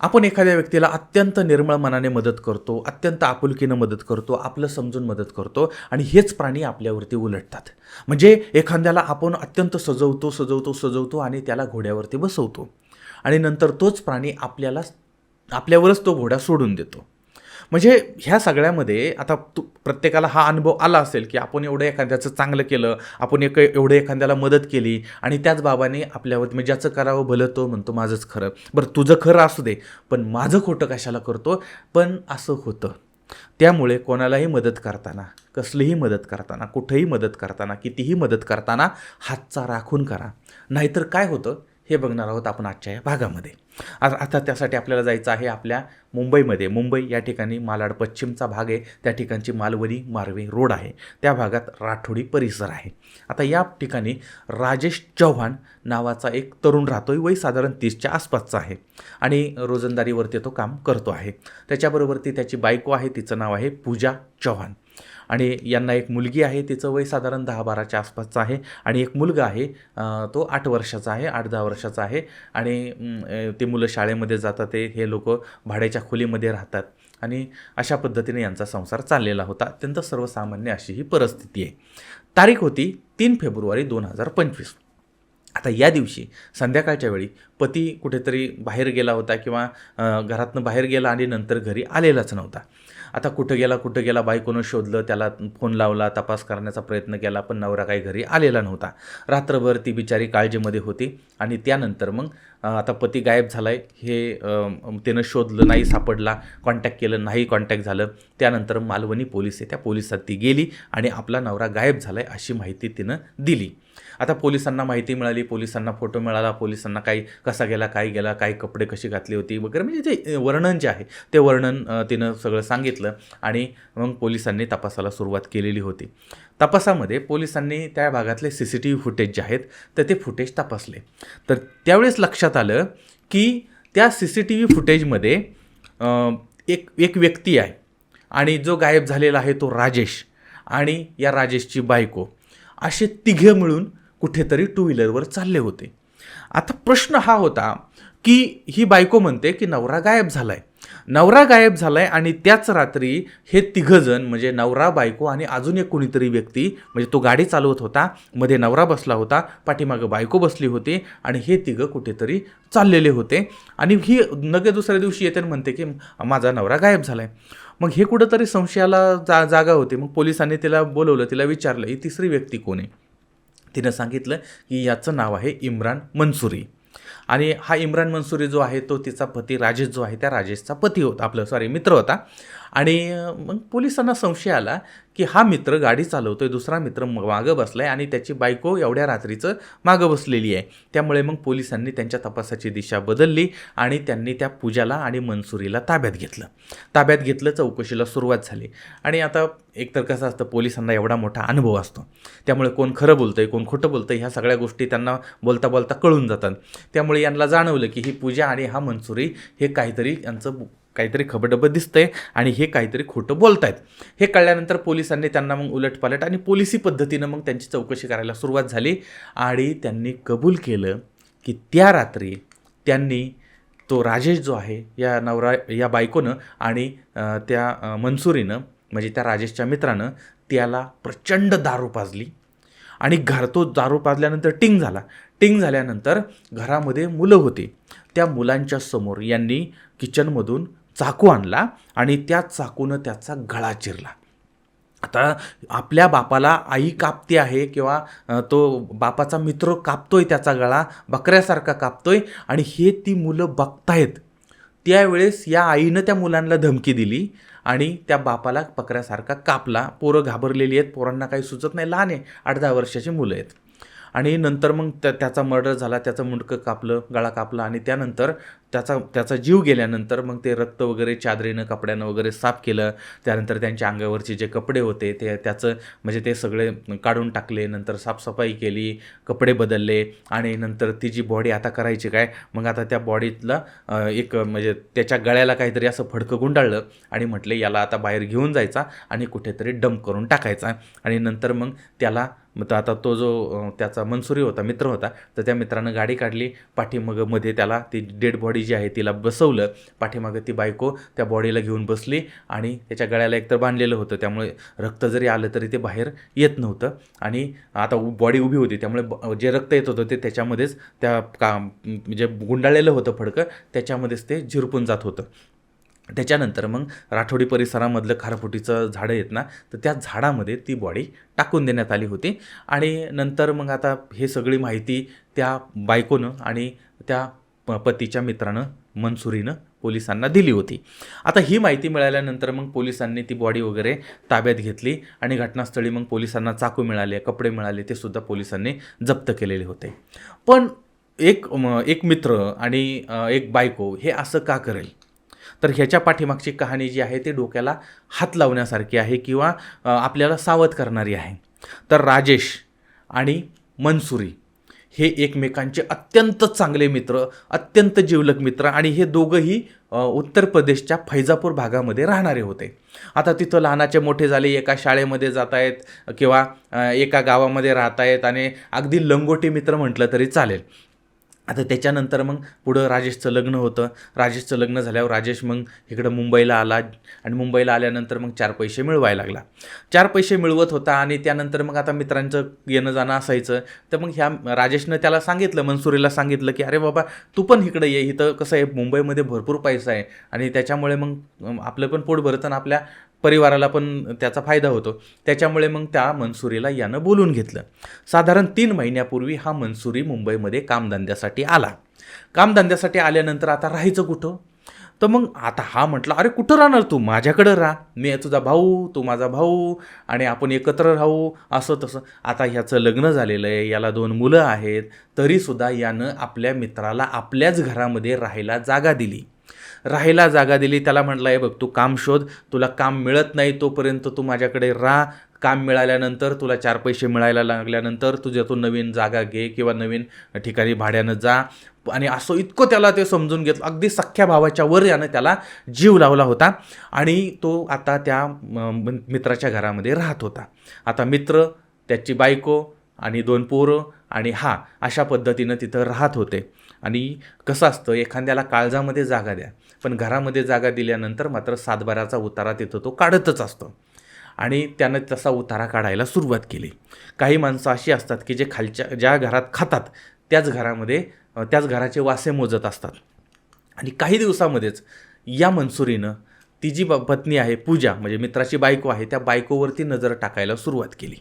आपण एखाद्या व्यक्तीला अत्यंत निर्मळ मनाने मदत करतो अत्यंत आपुलकीनं मदत करतो आपलं समजून मदत करतो आणि हेच प्राणी आपल्यावरती उलटतात. म्हणजे एखाद्याला आपण अत्यंत सजवतो सजवतो सजवतो आणि त्याला घोड्यावरती बसवतो आणि नंतर तोच प्राणी आपल्याला आपल्यावरच तो घोडा सोडून देतो. म्हणजे ह्या सगळ्यामध्ये आता तू प्रत्येकाला हा अनुभव आला असेल की आपण एवढं एखाद्याचं चांगलं केलं आपण एक एवढं एखाद्याला मदत केली आणि त्याच बाबाने आपल्यावर म्हणजे ज्याचं करावं भलं तो म्हणतो माझंच खरं. बरं तुझं खरं असू दे पण माझं खोटं कशाला करतो? पण असं होतं. त्यामुळे कोणालाही मदत करताना कसलीही मदत करताना कुठेही मदत करताना कितीही मदत करताना हातचा राखून करा. नाहीतर काय होतं? हे बघणार आहोत आपण आजच्या या भागामध्ये. आता त्यासाठी आपल्याला जायचं आहे आपल्या मुंबईमध्ये. मुंबई या ठिकाणी मालाड पश्चिमचा भाग आहे. त्या ठिकाणची मालवणी मार्वे रोड आहे. त्या भागात राठोडी परिसर आहे. आता या ठिकाणी राजेश चव्हाण नावाचा एक तरुण राहतोय. वय साधारण तीसच्या आसपासचा आहे. आणि रोजंदारीवरती तो काम करतो आहे. त्याच्याबरोबरती त्याची बायको आहे. तिचं नाव आहे पूजा चव्हाण. आणि यांना एक मुलगी आहे तिचं वय साधारण दहा बाराच्या आसपासचं आहे आणि एक मुलगा आहे तो आठ वर्षाचा आहे आठ दहा वर्षाचा आहे आणि ते मुलं शाळेमध्ये जातात ते हे लोक भाड्याच्या खोलीमध्ये राहतात आणि अशा पद्धतीने यांचा संसार चाललेला होता. अत्यंत सर्वसामान्य अशी ही परिस्थिती आहे. तारीख होती तीन फेब्रुवारी दोन हजार पंचवीस. आता या दिवशी संध्याकाळच्या वेळी पती कुठेतरी बाहेर गेला होता किंवा घरातनं बाहेर गेला आणि नंतर घरी आलेलाच नव्हता. आता कुठं गेला कुठं गेला बायकोनं शोधलं त्याला फोन लावला तपास करण्याचा प्रयत्न केला पण नवरा काही घरी आलेला नव्हता. रात्रभर ती बिचारी काळजीमध्ये होती आणि त्यानंतर मग आता पती गायब झाला आहे हे त्यानं शोधलं नाही सापडला कॉन्टॅक्ट केलं नाही कॉन्टॅक्ट झालं. त्यानंतर मालवणी पोलीस आहे त्या पोलिसात ती गेली आणि आपला नवरा गायब झाला आहे अशी माहिती तिनं दिली. आता पोलिसांना माहिती मिळाली. पोलिसांना फोटो मिळाला. पोलिसांना काही कसा गेला काय गेला काय कपडे कशी घातली होती वगैरे म्हणजे जे वर्णन जे आहे ते वर्णन तिनं सगळं सांगितलं आणि मग पोलिसांनी तपासाला सुरुवात केलेली होती. तपासामध्ये पोलिसांनी त्या भागातले C C T V footage जे आहेत तर ते फुटेज तपासले. तर त्यावेळेस लक्षात आलं की त्या सी सी टी व्ही फुटेजमध्ये एक एक व्यक्ती आहे आणि जो गायब झालेला आहे तो राजेश आणि या राजेशची बायको. असे तिघे मिळून कुठेतरी टू व्हीलरवर चालले होते. आता प्रश्न हा होता की ही बायको म्हणते की नवरा गायब झाला आहे नवरा गायब झाला आहे आणि त्याच रात्री हे तिघंजण म्हणजे नवरा बायको आणि अजून एक कोणीतरी व्यक्ती म्हणजे तो गाडी चालवत होता मध्ये नवरा बसला होता पाठीमागं बायको बसली होती आणि हे तिघं कुठेतरी चाललेले होते. आणि ही नगे दुसऱ्या दिवशी येते आणि म्हणते की माझा नवरा गायब झाला आहे मग हे कुठंतरी संशयाला जा जागा होती. मग पोलिसांनी तिला बोलवलं तिला विचारलं ही तिसरी व्यक्ती कोण आहे? तिनं सांगितलं की याचं नाव आहे इम्रान मनसुरी आणि हा इम्रान मनसुरी जो आहे तो तिचा पती राजेश जो आहे त्या राजेशचा पती होता आपलं सॉरी मित्र होता. आणि मग पोलिसांना संशय आला की हा मित्र गाडी चालवतो आहे दुसरा मित्र म- मागं आहे आणि त्याची बायको एवढ्या रात्रीचं मागं बसलेली आहे. त्यामुळे मग पोलिसांनी त्यांच्या तपासाची दिशा बदलली आणि त्यांनी त्या पूजाला आणि मनसुरीला ताब्यात घेतलं. ताब्यात घेतलं चौकशीला सुरुवात झाली. आणि आता एकतर कसं असतं पोलिसांना एवढा मोठा अनुभव असतो. त्यामुळे कोण खरं बोलतं आहे कोण खोटं आहे ह्या सगळ्या गोष्टी त्यांना बोलता बोलता कळून जातात. त्यामुळे यांना जाणवलं की ही पूजा आणि हा मनसुरी हे काहीतरी यांचं काहीतरी खबडबं दिसतंय आणि हे काहीतरी खोटं बोलतायत. हे कळल्यानंतर पोलिसांनी त्यांना मग उलटपालट आणि पोलिसी पद्धतीनं मग त्यांची चौकशी करायला सुरुवात झाली आणि त्यांनी कबूल केलं की त्या रात्री त्यांनी तो राजेश जो आहे या नवरा या बायकोनं आणि त्या मनसुरीनं म्हणजे त्या राजेशच्या मित्रानं त्याला प्रचंड दारू पाजली आणि घर तो दारू पाजल्यानंतर टिंग झाला. टिंग झाल्यानंतर घरामध्ये मुलं होती. त्या मुलांच्या समोर यांनी किचनमधून चाकू आणला आणि त्या चाकूनं त्याचा गळा चिरला. आता आपल्या बापाला आई कापते आहे किंवा तो बापाचा मित्र कापतोय त्याचा गळा बकऱ्यासारखा कापतोय आणि हे ती मुलं बघतायत. त्यावेळेस या आईनं त्या मुलांना धमकी दिली आणि त्या बापाला बकऱ्यासारखा कापला. पोरं घाबरलेली आहेत पोरांना काही सुचत नाही लहान आहे आठ दहा वर्षाची मुलं आहेत. आणि नंतर मग त्या त्याचा मर्डर झाला त्याचं मुंडकं कापलं गळा कापला आणि त्यानंतर त्याचा त्याचा जीव गेल्यानंतर मग ते रक्त वगैरे चादरीनं कपड्यानं वगैरे साफ केलं. त्यानंतर त्यांच्या अंगावरचे जे कपडे होते ते त्याचं म्हणजे ते सगळे काढून टाकले. नंतर साफसफाई केली कपडे बदलले आणि नंतर ती जी बॉडी आता करायची काय मग आता त्या बॉडीतला एक म्हणजे त्याच्या गळ्याला काहीतरी असं फडकं गुंडाळलं आणि म्हटले याला आता बाहेर घेऊन जायचा आणि कुठेतरी डंप करून टाकायचा. आणि नंतर मग त्याला मग तर आता तो जो त्याचा मनसुरी होता मित्र होता तर त्या मित्रानं गाडी काढली. पाठीमागं मध्ये त्याला ती डेड बॉडी जी आहे तिला बसवलं. पाठीमागं ती बायको त्या बॉडीला घेऊन बसली आणि त्याच्या गळ्याला एकतर बांधलेलं होतं. त्यामुळे रक्त जरी आलं तरी ते बाहेर येत नव्हतं. आणि आता बॉडी उभी होती. त्यामुळे ब- जे रक्त येत होतं ते त्याच्यामध्येच त्या का म्हणजे गुंडाळलेलं होतं फडकं त्याच्यामध्येच ते झिरपून जात होतं. त्याच्यानंतर मग राठोडी परिसरामधलं खारफुटीचं झाडं येत ना तर त्या झाडामध्ये ती बॉडी टाकून देण्यात आली होती. आणि नंतर मग आता हे सगळी माहिती त्या बायकोनं आणि त्या प- पतीच्या मित्रानं मनसुरीनं पोलिसांना दिली होती. आता ही माहिती मिळाल्यानंतर मग पोलिसांनी ती बॉडी वगैरे ताब्यात घेतली आणि घटनास्थळी मग पोलिसांना चाकू मिळाले कपडे मिळाले ते सुद्धा पोलिसांनी जप्त केलेले होते. पण एक म- एक मित्र आणि एक बायको हे असं का करेल? तर ह्याच्या पाठीमागची कहाणी जी आहे ती डोक्याला हात लावण्यासारखी आहे किंवा आपल्याला सावध करणारी आहे. तर राजेश आणि मनसुरी हे एकमेकांचे अत्यंत चांगले मित्र अत्यंत जीवलक मित्र आणि हे दोघंही उत्तर प्रदेशच्या फैजापूर भागामध्ये राहणारे होते. आता तिथं लहानाचे मोठे झाले एका शाळेमध्ये जात आहेत किंवा एका गावामध्ये राहत आहेत आणि अगदी लंगोटी मित्र म्हटलं तरी चालेल. आता त्याच्यानंतर मग पुढं राजेशचं लग्न होतं. राजेशचं लग्न झाल्यावर राजेश मग इकडं मुंबईला आला आणि मुंबईला आल्यानंतर मग चार पैसे मिळवायला लागला. चार पैसे मिळवत होता आणि त्यानंतर मग आता मित्रांचं येणं जाणं असायचं. तर मग ह्या राजेशनं त्याला सांगितलं मनसुरीला सांगितलं की अरे बाबा तू पण इकडं ये. इथं कसं आहे मुंबईमध्ये भरपूर पैसा आहे. आणि त्याच्यामुळे मग आपलं पण पोट भरतं आणि आपल्या परिवाराला पण त्याचा फायदा होतो. त्याच्यामुळे मग त्या मनसुरीला यानं बोलून घेतलं. साधारण तीन महिन्यापूर्वी हा मनसुरी मुंबईमध्ये कामधंद्यासाठी आला. कामधंद्यासाठी आल्यानंतर आता राहायचं कुठं? तर मग आता हा म्हटला अरे कुठं राहणार तू? माझ्याकडं राहा. मी तुझा भाऊ तू माझा भाऊ आणि आपण एकत्र राहू. असं तसं. आता ह्याचं लग्न झालेलं आहे. याला दोन मुलं आहेत. तरीसुद्धा यानं आपल्या मित्राला आपल्याच घरामध्ये राहायला जागा दिली. राहायला जागा दिली. त्याला म्हटलं आहे बघ तू काम शोध. तुला काम मिळत नाही तोपर्यंत तू माझ्याकडे राहा. काम मिळाल्यानंतर तुला चार पैसे मिळायला लागल्यानंतर तुझ्या तू नवीन जागा घे किंवा नवीन ठिकाणी भाड्यानं जा. आणि असं इतकं त्याला ते समजून घेतलं. अगदी सख्ख्या भावाच्या वर यानं त्याला जीव लावला होता. आणि तो आता त्या मित्राच्या घरामध्ये राहत होता. आता मित्र त्याची बायको आणि दोन पोरं आणि हा अशा पद्धतीनं तिथं राहत होते. आणि कसं असतं एखाद्याला काळजामध्ये जागा द्या. पण घरामध्ये जागा दिल्यानंतर मात्र सातबाराचा उतारा तिथं तो काढतच असतो. आणि त्यानं तसा उतारा काढायला सुरुवात केली. काही माणसं अशी असतात की जे खालच्या ज्या घरात खातात त्याच घरामध्ये त्याच घराचे वासे मोजत असतात. आणि काही दिवसामध्येच या मनसुरीनं ती जी पत्नी आहे पूजा म्हणजे मित्राची बायको आहे त्या बायकोवरती नजर टाकायला सुरुवात केली.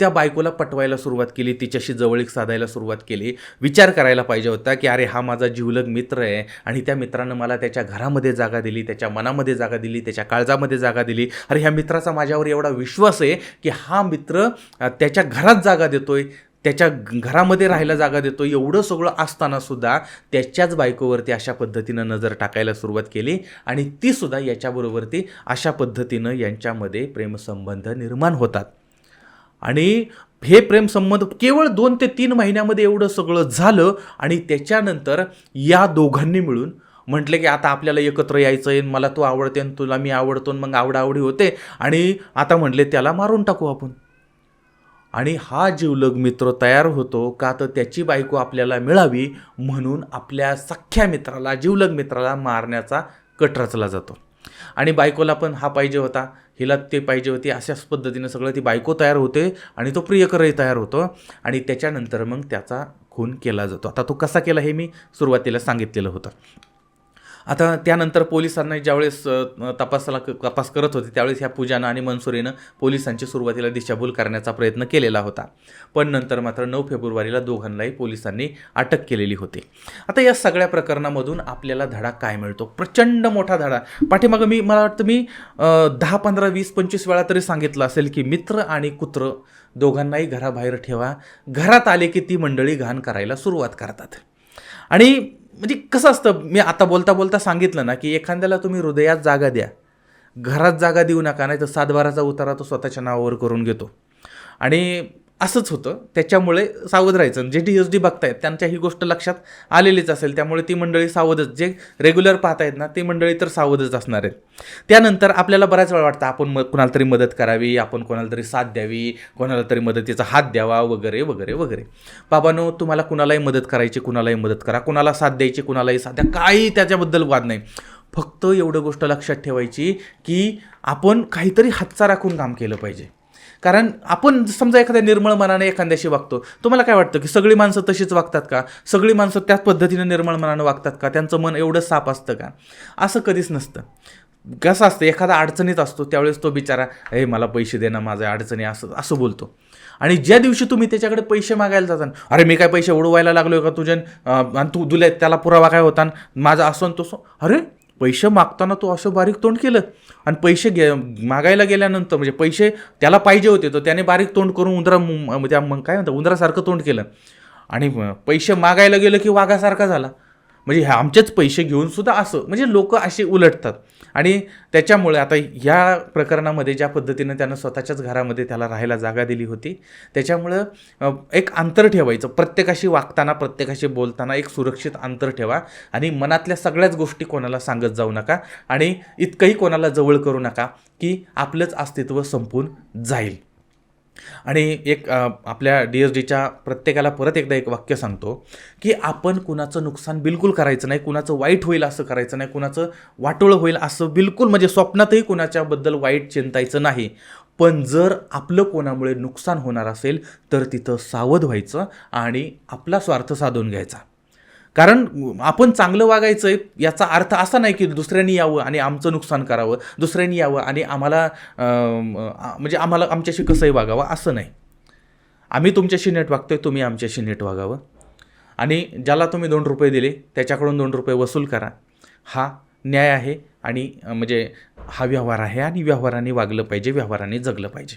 त्या बायकोला पटवायला सुरुवात केली तिच्याशी जवळीक साधायला सुरुवात केली. विचार करायला पाहिजे होता की अरे हा माझा जीवलग मित्र आहे आणि त्या मित्रानं मला त्याच्या घरामध्ये जागा दिली त्याच्या मनामध्ये जागा दिली त्याच्या काळजामध्ये जागा दिली. अरे ह्या मित्राचा माझ्यावर एवढा विश्वास आहे की हा मित्र त्याच्या घरात जागा देतोय त्याच्या घरामध्ये राहायला जागा देतो एवढं सगळं असताना सुद्धा त्याच्याच बायकोवरती अशा पद्धतीनं नजर टाकायला सुरुवात केली आणि ती सुद्धा याच्याबरोबरती अशा पद्धतीनं यांच्यामध्ये प्रेमसंबंध निर्माण होतात. आणि हे प्रेमसंबंध केवळ दोन ते तीन महिन्यामध्ये एवढं सगळं झालं आणि त्याच्यानंतर या दोघांनी मिळून म्हटले की आता आपल्याला एकत्र यायचं आहे मला तू आवडते आणि तुला मी आवडतो आणि मग आवडाआवडी होते. आणि आता म्हटले त्याला मारून टाकू आपण. आणि हा जीवलग मित्र तयार होतो का तर त्याची बायको आपल्याला मिळावी म्हणून आपल्या सख्ख्या मित्राला जीवलग मित्राला मारण्याचा कट रचला जातो. आणि बायकोला पण हा पाहिजे होता हिला ते पाहिजे होती अशाच पद्धतीनं सगळं ती बायको तयार होते आणि तो प्रियकरही तयार होतो आणि त्याच्यानंतर मग त्याचा खून केला जातो. आता तो कसा केला हे मी सुरुवातीला सांगितलेलं होतं. आता त्यानंतर पोलिसांना ज्यावेळेस तपासाला तपास करत होते त्यावेळेस ह्या पूजानं आणि मनसुरीनं पोलिसांची सुरुवातीला दिशाभूल करण्याचा प्रयत्न केलेला होता. पण नंतर मात्र नऊ फेब्रुवारीला दोघांनाही पोलिसांनी अटक केलेली होती. आता या सगळ्या प्रकरणामधून आपल्याला धडा काय मिळतो? प्रचंड मोठा धडा. पाठीमागं मी मला वाटतं मी दहा पंधरा वीस पंचवीस वेळा तरी सांगितलं असेल की मित्र आणि कुत्र दोघांनाही घराबाहेर ठेवा. घरात आले की ती मंडळी घाण करायला सुरुवात करतात. आणि म्हणजे कसं असतं मी आता बोलता बोलता सांगितलं ना की एखाद्याला तुम्ही हृदयात जागा द्या. घरात जागा देऊ नका नाही तर सातबाराचा उतारा तो स्वतःच्या नावावर करून घेतो. आणि असंच होतं. त्याच्यामुळे सावध राहायचं. जे डी एस डी बघतायत त्यांच्या ही गोष्ट लक्षात आलेलीच असेल. त्यामुळे ती मंडळी सावधच. जे रेग्युलर पाहतायत ना ती मंडळी तर सावधच असणार आहेत. त्यानंतर आपल्याला बऱ्याच वेळा वाटतं आपण म कोणाला तरी मदत करावी आपण कोणाला तरी साथ द्यावी कोणाला तरी मदतीचा हात द्यावा वगैरे वगैरे वगैरे. बाबांनो तुम्हाला कुणालाही मदत करायची कुणालाही मदत करा. कुणाला साथ द्यायची कुणालाही साथ द्या. काही त्याच्याबद्दल वाद नाही. फक्त एवढं गोष्ट लक्षात ठेवायची की आपण काहीतरी हातचा राखून काम केलं पाहिजे. कारण आपण समजा एखाद्या निर्मळ मनाने एखाद्याशी वागतो तुम्हाला काय वाटतं की सगळी माणसं तशीच वागतात का? सगळी माणसं त्याच पद्धतीनं निर्मळ मनानं वागतात का? त्यांचं मन एवढं साफ असतं का? असं कधीच नसतं. कसं असतं एखादा अडचणीत असतो त्यावेळेस तो बिचारा हे मला पैसे देणं माझ्या अडचणी असं असं बोलतो. आणि ज्या दिवशी तुम्ही त्याच्याकडे पैसे मागायला जातान अरे मी काय पैसे उडवायला लागलो का तुझ्या? आणि तू तुला त्याला पुरावा काय होता? माझा असो तो सो अरे पैसे मागताना तो असं बारीक तोंड केलं. आणि पैसे घे मागायला गेल्यानंतर म्हणजे पैसे त्याला पाहिजे होते तर त्याने बारीक तोंड करून उंदरा म- त्या म्हणजे मग काय म्हणतात उंदरासारखं तोंड केलं. आणि पैसे मागायला गेलं की वाघासारखा झाला. म्हणजे ह्या आमचेच पैसे घेऊन सुद्धा असं म्हणजे लोक असे उलटतात. आणि त्याच्यामुळे आता ह्या प्रकरणामध्ये ज्या पद्धतीनं त्यानं स्वतःच्याच घरामध्ये त्याला राहायला जागा दिली होती त्याच्यामुळं एक अंतर ठेवायचं. प्रत्येकाशी वागताना प्रत्येकाशी बोलताना एक सुरक्षित अंतर ठेवा आणि मनातल्या सगळ्याच गोष्टी कोणाला सांगत जाऊ नका आणि इतकंही कोणाला जवळ करू नका की आपलंच अस्तित्व संपून जाईल. आणि एक आपल्या डी एस डीच्या प्रत्येकाला परत एकदा एक वाक्य सांगतो की आपण कुणाचं नुकसान बिलकुल करायचं नाही कुणाचं वाईट होईल असं करायचं नाही कुणाचं वाटोळं होईल असं बिलकुल म्हणजे स्वप्नातही कुणाच्याबद्दल वाईट चिंतायचं नाही. पण जर आपलं कोणामुळे नुकसान होणार असेल तर तिथं सावध व्हायचं आणि आपला स्वार्थ साधून घ्यायचा. कारण आपण चांगलं वागायचं आहे याचा अर्थ असा नाही की दुसऱ्यांनी यावं आणि आमचं नुकसान करावं दुसऱ्यांनी यावं आणि आम्हाला म्हणजे आम्हाला आमच्याशी कसंही वागावं असं नाही. आम्ही तुमच्याशी नीट वागतोय तुम्ही आमच्याशी नीट वागावं. आणि ज्याला तुम्ही दोन रुपये दिले त्याच्याकडून दोन रुपये वसूल करा. हा न्याय आहे आणि म्हणजे हा व्यवहार आहे आणि व्यवहाराने वागलं पाहिजे व्यवहाराने जगलं पाहिजे.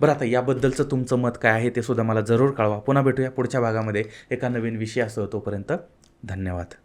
बरं आता याबद्दलचं तुमचं मत काय आहे ते सुद्धा मला जरूर कळवा. पुन्हा भेटूया पुढच्या भागामध्ये एका नवीन विषयासह तोपर्यंत. धन्यवाद.